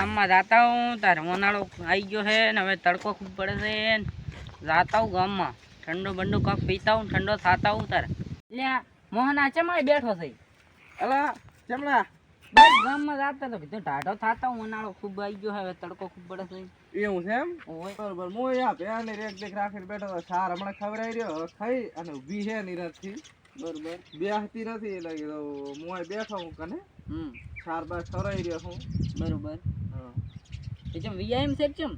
ગામમાં જાતા હું તારે ઉનાળો આવી ગયો છે ને હવે તડકો ખૂબ પડે છે જાતા હું ગામમાં. ઠંડો બંડો કાંક પીતા હું ઠંડો થાતા હું તારે. લે આ મોહના ચમાય બેઠો છે. અલા ચમડા. બસ ગામમાં જાતા તો કીધું ઢાઢો થાતા હું ઉનાળો ખૂબ આવી ગયો હવે તડકો ખૂબ પડે છે. એવું છે એમ? ઓય. બરોબર હું અહીંયા ભેંને રેક દેખ રાખીને બેઠો સાર હમણાં ખવડાવી રહ્યો. ખાઈ અને ઊભી છે નિરાશથી બરોબર. બેસતી નથી એટલે હું બેઠો હું કને. હમ. સાર બાર ખવડાવી રહ્યો હું. બરોબર. હા ચમ વીઆઈએમ છે ચમ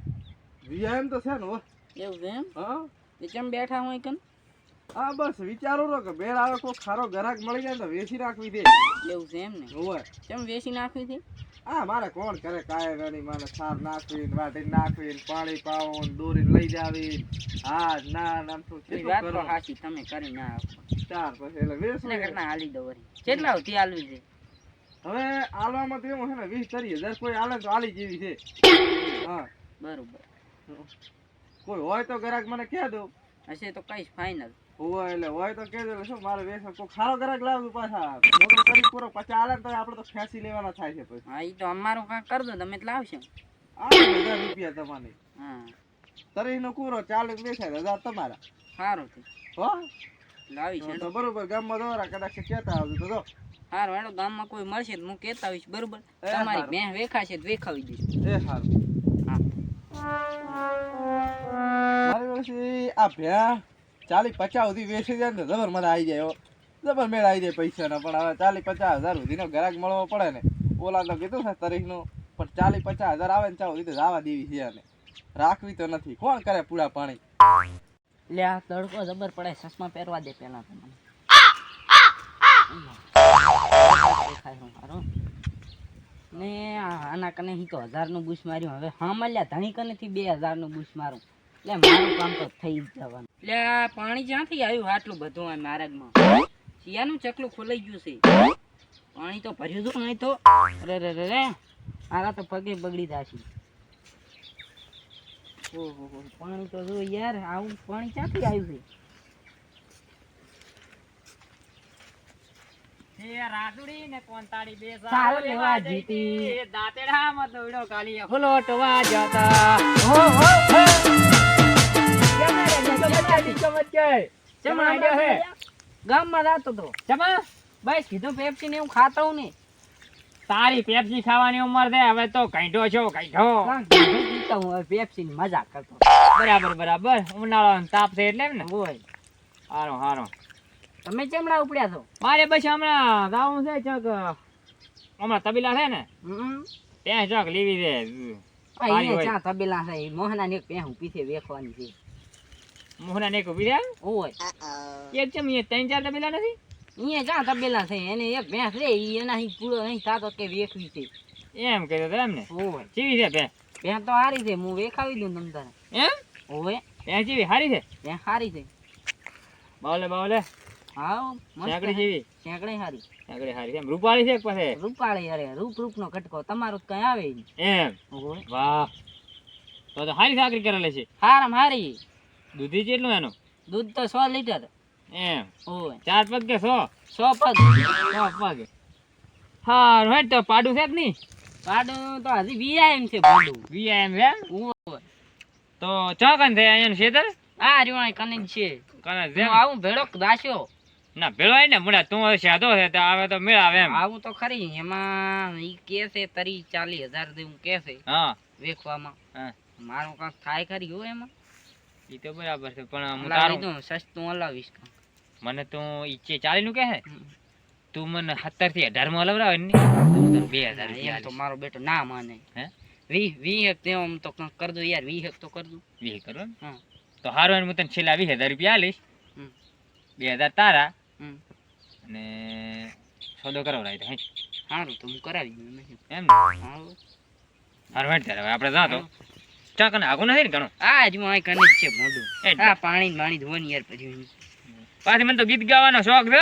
વીઆઈએમ તો છે ને હો. એવું છે એમ? હા. ચમ બેઠા હોય કન? હા બસ વિચારો રો કે બેર આવે કોઈ ખારો ગ્રાહક મળી જાય તો વેચી રાખવી દે. એવું છે એમ ને? હોય. ચમ વેચી નાખવી દે હા મારે કોણ કરે? કાય વેણી મારે સાર નાખવી ને વાટી નાખવી ને પાણી પાવો ને દોરીને લઈ જાવી હા ના ના તો વાત તો? સાચી તમે કરી ના આપો. ચાર પછી એટલે વેચવું ને હાલી દો કેટલા સુધી હાલવી છે? હવે આલવામાં તો એવું છે ને વીસ ત્રીસ હજાર કોઈ આલે તો આલી જેવી છે. હા. બરોબર. કોઈ હોય તો ગ્રાહક મને કહે દો. હશે તો કઈશ ફાઇનલ હોય એટલે હોય તો કહે દો એટલે શું મારે વેસ કોઈ ખારો ગ્રાહક લાવજો પાછા. મોટો કરી પૂરો પછી આલે તો આપણે તો ખેંચી લેવાના થાય છે પછી. હા એ તો અમારું કાંક કરી દો તમે લાવશો. આઠ હજાર રૂપિયા તમારે. હા. તરીનો કૂરો ચાલીસ બેસાય હજાર તમારા. સારું છે. હો? લાવી છે તો બરોબર ગામમાં દોરા કદાચ કહેતા આવજો તો જો. સારું હેડો ગામમાં કોઈ મળશે તો હું કહેતા હોઈશ બરોબર? તમારી હારું. ભેં વેખાશે તો વેખાવી દઈશ. એ સારું મારી વર્ષે આ ભ્યા ચાલી પચાસ સુધી વેચી જાય ને જબર મને આવી જાય જબર મેળ આવી જાય પૈસાના પણ હવે ચાલી પચાસ હજાર સુધીનો ગ્રાહક મળવો પડે ને. ઓલા તો કીધું છે તારીખનું પણ ચાલી પચાસ હજાર આવે ને ચાલ સુધી તો જવા દેવી છે અને રાખવી તો નથી. કોણ કરે પૂરા પાણી? લે આ તડકો જબર પડે ચશ્મા પહેરવા દે પેલા તો મને દેખાય હું હારું. ને આના કને હી તો હજારનું બુશ માર્યું. હવે હા મળ્યા, ધણી કનેથી બે હજારનું બુશ મારું. એટલે મારું કામ તો થઈ જવાનું. એટલે પાણી જ્યાંથી આવ્યું, આટલું બધું આ માર્ગમાં. શિયાનું ચકલું ખોલાઈ ગયું છે. પાણી તો ભર્યું હતું નહીં તો. અરે રે રે મારા તો પગે બગડી જશે. ઓહો, પાણી તો જો યાર, આવું પાણી ક્યાંથી આવ્યું છે? ચાલ લેવા જીતી. ફૂલોટવા જતા. હો હો હો. ચમા હે ગામમાં જાતો તો. બસ કીધું પેપ્સી ને હું ખાતો હું ને તારી પેપ્સી ખાવાની ઉંમર છે હવે તો કઈઢો છો કઈઢો હું પેપ્સી ની મજા કરતો. બરાબર બરાબર. ઉનાળો તાપ છે એટલે ને? બોય હારો હારો. તમે ચેમડા ઉપડ્યા છો? મારે બસ હમણાં ગાવું છે ચક હમણાં તબીલા છે ને હમ. ત્યાં ચક લીવી છે. અહીંયા. ચા તબેલા છે મોહના ને પેહ હું પીછે વેખવાની છે. મોહના ને ઊભી છે? ઓય. એક ચમ અહીંયા ત્રણ ચાર તબીલા નથી? અહીંયા ચા તબેલા છે એને એક ભેંસ રે ઈ એના અહીં પૂરો નહીં થતો કે વેખવી છે. એમ કહ્યું તો એમ ને હોય ચીવી છે ભેંસ? ભેંસ તો હારી છે હું વેખાવી દઉં તમને તારે. એમ? ઓય. ત્યાં ચીવી હારી છે? ભેંસ હારી છે. બાવલે બાવલે. હાવ સેંકડી જેવી? સેંકડે હારી. સેંકડી હારી એમ? રૂપાળી છે પાસે રૂપાળી અરે રૂપ રૂપ નો કટકો તમારો તો કઈ આવે એમ? વાહ. તો તો હારી સાકરી કરેલી છે. હારામ હારી. દૂધી કેટલું એનું? દૂધ તો સો લીટર. એમ? ઓય. ચાર પગ કે સો? સો પગ. સો પગ. હા હોય તો પાડું છે કે નહીં? પાડું તો હજી વીઆઈએમ છે પાડું વીઆઈએમ છે હોય તો ચોકન છે અહીંયા ખેતર આ રહ્યું કને છે. કને આવું ભેળો દાસ્યો. ના ભેળવાય ને મુડા તું હવે સાદો છે તો આવે તો મેળાવે એમ. આવું તો ખરી એમાં ઈ કે છે તરી ચાલીસ હજાર જેવું કે છે હા. વેખવામાં હા. મારું કાંક થાય ખરી હો એમાં. ઈ તો બરાબર છે પણ હું તારું દઉં સસ્તું હલાવીશ મને તું ઈચ્છે ચાલી નું કે છે? તું મને સત્તરથી અઢારમાં હલવડાવે ને તો બે હજાર તો મારો બેટો ના માને. હે? વી વી હક તે આમ તો કાંક કર દો યાર વી એક તો કર દો વીસ કરો? હા. તો હારું એને હું તને છેલ્લા વીસ હજાર રૂપિયા આલીશ. બે હજાર તારા. અને સોદો કરાવડાવી દે હે. સારું તો હું કરાવી દઉં એમ? હારું. ત્યારે હવે આપણે જા તો. ચા કને આગું નથી ને ઘણું? આ જ હું અહીં કને છે મોઢું. આ પાણી પાણી ધોવાની યાર પછી પાછી મને તો ગીત ગાવાનો શોખ છે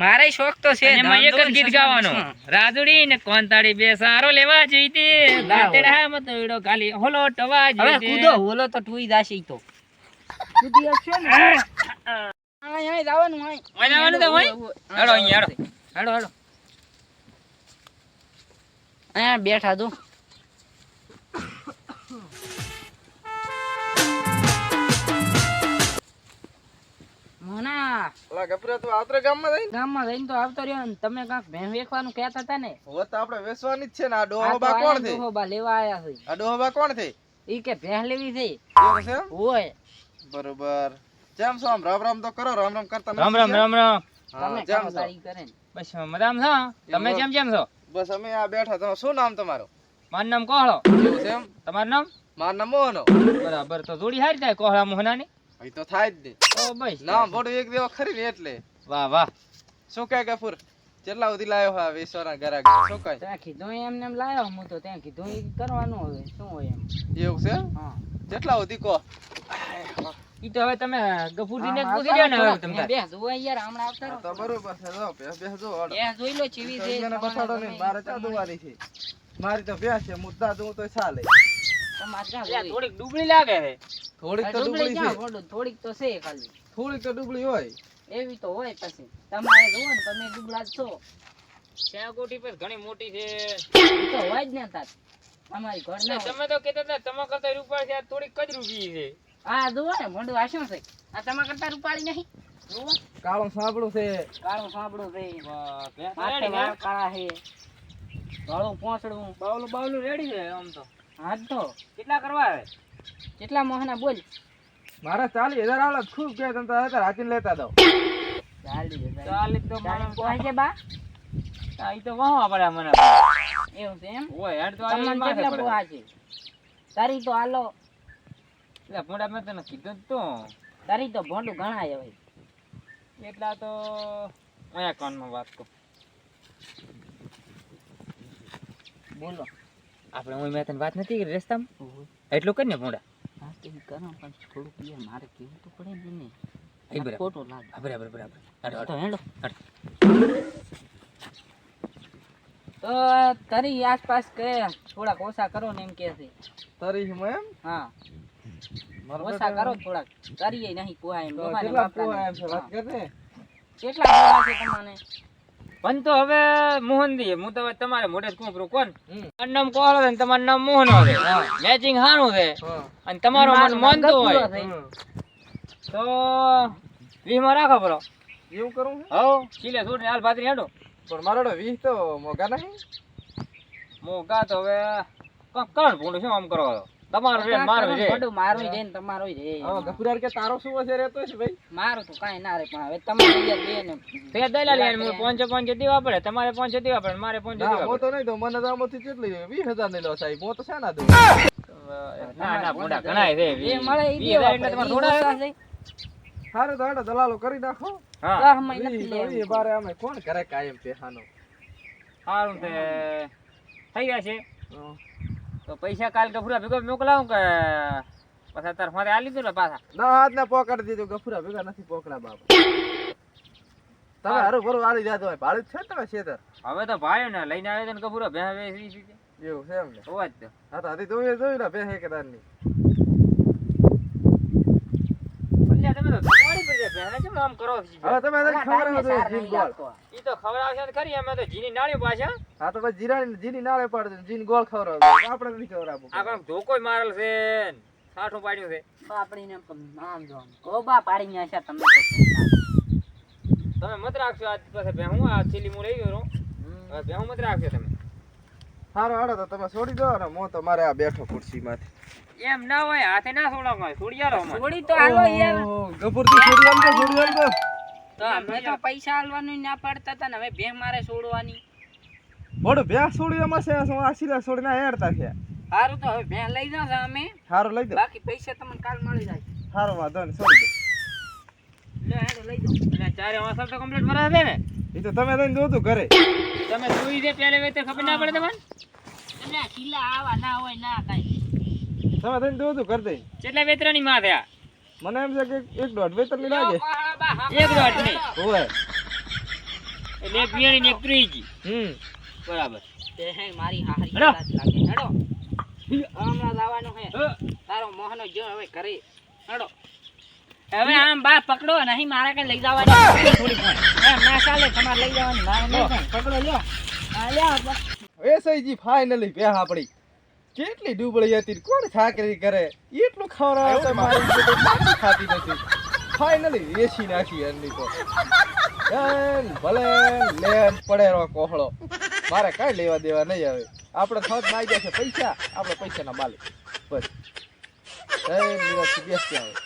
મારે શોખ તો છે એમાં એક જ ગીત ગાવાનો. રાજુડી ને કોંતાડી બે સારો લેવા જોઈતી લાવો. મત મતોડો ખાલી હોલો ટવા હવે કૂદો હોલો તો ટુઈ જાશે તો. કૂદી આવશે ને? આવવાનું હોય. મને આવવાનું તો હોય? હેડો અહીંયા હેડો. હેડો. હેડો અહીંયા બેઠા તું. મોના તો આવતો રહ્યો ને. તમે કાંક ભેં વેખવાનું કહેતા હતા ને? હો તો આપણે વેચવાની જ છે ને. આ કોણ થઈ લેવા આયા છે. આ કોણ થઈ ઈ કે ભેં લેવી છે? હોય. બરોબર. જેમ છો રામ રામ તો કરો રામ રામ કરતા રામ રામ રામ રામ. તમે જેમ કરો બસ મજામાં છો તમે. કેમ કેમ છો. બસ અમે આ બેઠા તો શું નામ તમારું? મારું નામ કોહળો. એવું તમારું નામ? મારું નામ મોહનો. બરાબર તો જોડી હારી થાય કોહળા મોહનાની? અહીં તો થાય જ નહીં ઓ બસ. નામ બોડું એક દેવો ખરી ને એટલે. વાહ વાહ. શું કહે ગફુર? કેટલા સુધી લાયો હા વિશ્વના ઘરા શું કહે? ત્યાં કીધું એમને એમ લાયો હું તો ત્યાં કીધું ઈ કરવાનું હવે શું હોય એમ. એવું છે હા. કેટલા સુધી કહો? ઈ તો હવે તમે ગફુરજીને જ પૂછી લ્યો ને હવે તમે બે યાર હમણાં આવતા તો બરોબર છે જો જો બે જોઈ લો ચીવી છે એને બસાડો ને નહીં મારે ચા દુવાની છે? મારી તો ભેંસ છે મુદ્દા દઉં તો ચાલે? થોડીક ડુબળી લાગે છે થોડીક તો ડુબળી છે. થોડીક તો છે ખાલી. થોડીક તો ડુબળી હોય. એવી તો હોય પછી. તમારે જોવો ને તમે ડુબળા જ છો. શેકોટી પર ઘણી મોટી છે. તો હોય જ ને તાર. તમારી ઘર ના તમે તો કહેતા હતા તમારા કરતા રૂપિયા છે થોડીક જ રૂપી છે. આ જુઓ ને મોઢું આ શું છે. આ તમારા કરતા રૂપાળી નહીં. જુઓ. કાળું સાંભળું છે. કાળું સાંભળું છે? કાળા છે. ગળું પોંચડું બાવલું બાવલું રેડી છે આમ તો. હાથ તો કેટલા કરવા આવે? કેટલા મોહના બોલ. મારા ચાલી હજાર આવડે ખૂબ કે તમે તો હતા રાચીને લેતા દો ચાલી હજાર. ચાલી તો છે બા. આ તો વાહવા પડે મને એવું છે એમ? ઓય હેડ તો આ કેટલા પોહા છે? તારી તો હાલો. એટલે ભોંડા મેં તને કીધું તો. તારી તો ભોંડું ઘણા હવે. એટલા તો અહીંયા કોનમાં વાત કરું. બોલો. આપણે હું મેં તને વાત નથી કરી રસ્તામાં? એટલું કરી ને ભોંડા. હા તો ઈ કરો પણ થોડુંક યાર મારે કેવું તો પડે ને એ બરાબર. બરાબર બરાબર. તો હેડો. તો તારી આસપાસ કે થોડાક ઓછા કરો ને એમ કે છે. તરી હું એમ? હા. ઓછા કરો થોડાક. કરીએ નહીં પોહાય એમ તો ડોહાને કેટલા બાપડાને. એમ વાત કર ને કેટલા પોહા છે તમને? પણ તો હવે મોહનજી હું તો તમારે મોઢે જ કોણ? નામ છે તમારું નામ મોહન મેચિંગ સારું છે. અને તમારો મન મારું નામ હોય. તો વીમાં રાખો બરો એવું કરું હવ ચીલે છોડીને હાલ ભાતરી હેડો. પણ મારો વીસ તો મોગા નહીં. મોગા તો હવે કરો ને ભૂંડું શું આમ કરો? તમારું છે ને મારું છે. ભોંડું રે ને તમારું રે હા ગફુરાર કે તારો શું હશે રહેતો છે ભાઈ. મારું તો કાંઈ ના રે પણ હવે તમારે યાર બે ને તે દલાલી અને હું પાંચસો પાંચસો દેવા પડે તમારે પાંચસો દેવા પડે મારે પાંચસો ના દેવા હું તો નહીં દઉં મને તો આમાંથી કેટલી વીસ હજાર લો સાહેબ હું તો શેના દઉં? ના ના ભૂંડા ઘણાય છે એ મળે ઈ વીસ એટલે તમારે થોડા છે. દલાલો કરી નાખો. હા. મહિના બારે અમે કોણ કરે કાયમ પેહાનો? સારું તે થઈ ગયા છે. તો પૈસા કાલ ગફુરા ભેગો મોકલાવું કે પાછા અત્યારે મારે આલી દો ને પાછા? ના હાથ ને પોકડ દીધું. ગફુરા ભેગા નથી પોકડા બાપા. તમે હારું ભરું આલી જાતો હોય ભાડું છે તમે શેતર? હવે તો ભાઈ ને લઈને આવે ને ગફુરા બે છે એવું છે એમ ને? હોવા જ તો હા તો હતી જોઈ જોયું ને બે હેકેદારની અલ્યા તમે તો દોડી પડી જાય ભેંને કેમ આમ કરો હવે તમે તો ખવડાવો તો જીન ગોળ. ઈ તો ખવડાવશે તો ખરી અમે તો જીની નાળી પાછા. હા તો પછી જીરાની જીની નાળે પાડ દે જીન ગોળ ખવડાવો. આપણે નથી ખવડાવવું. આ કંઈક ધોકોય મારેલ છે સાઠું પાડ્યું છે. બાપડીને નામ જોવાનું. ગોબા પાડી ન્યા છે તમે તો. તમે મત રાખશો આજ પાસે ભેં હું આ ચીલી હું લઈ ગયો. હવે હું મત રાખશો તમે. સારું હાડો તો તમે છોડી દો ને હું તો મારે આ બેઠો ખુરશી માંથી એમ ના હોય હાથે ના છોડો હોય છોડી અમારે થોડી તો આલો યાર. ગપુરથી છોડી આમ તો છોડી આમ તો તો અમે તો પૈસા આલવાનું ના પાડતા હતા ને હવે ભેં મારે છોડવાની. મોડું ભેંસ છોડી એમાં છે શું આ સિલા છોડીને હેડતા છે? સારું તો હવે ભેં લઈ જાઓ છો અમે. સારું લઈ દો બાકી પૈસા તમને કાલ મળી જાય. સારું વાંધો ને છોડી દો. લે હેડો લઈ એટલે ચારે વાસળ તો કમ્પ્લીટ ભરા છે ને. એ તો તમે લઈને દો તું ઘરે. તમે જોઈ દે પહેલે વેતે ખબર ના પડે તમને. કિલ્લા આવા ના હોય ના કાઈ. તમે લઈને દો તું કરી દઈ કેટલા વેતરાની માં થયા? મને એમ છે કે એક દોઢ વેતરની લાગે. એક દોઢ નહીં. ઓય એટલે એક વીણી ને એક ત્રીજી. હમ. બરાબર. તે હે મારી હારી હેડો. વાત લાગે. હેડો. હમણાં જવાનું હે. તારો મોહનો જો હવે કરી હેડો. હવે આમ બા પકડો નહીં મારે કઈ લઈ જવાની થોડી એમ ના ચાલે તમારે લઈ જવાની મારે નહીં પકડો લ્યો. આ લ્યો બ- એ ફાઇનલી બે આપડી કેટલી ડૂબળી હતી કોણ છાકરી કરે? એટલું ખવડાવે મારી ખાતી નથી. ફાઇનલી વેચી નાખી એમની તો. એન ભલે લેમ પડે રો કોહળો. મારે કાંઈ લેવા દેવા નહીં આવે. આપણે થોત નાઈ જશે પૈસા આપણે પૈસાના માલિક. બસ. એ નિરાશ બેસી આવે.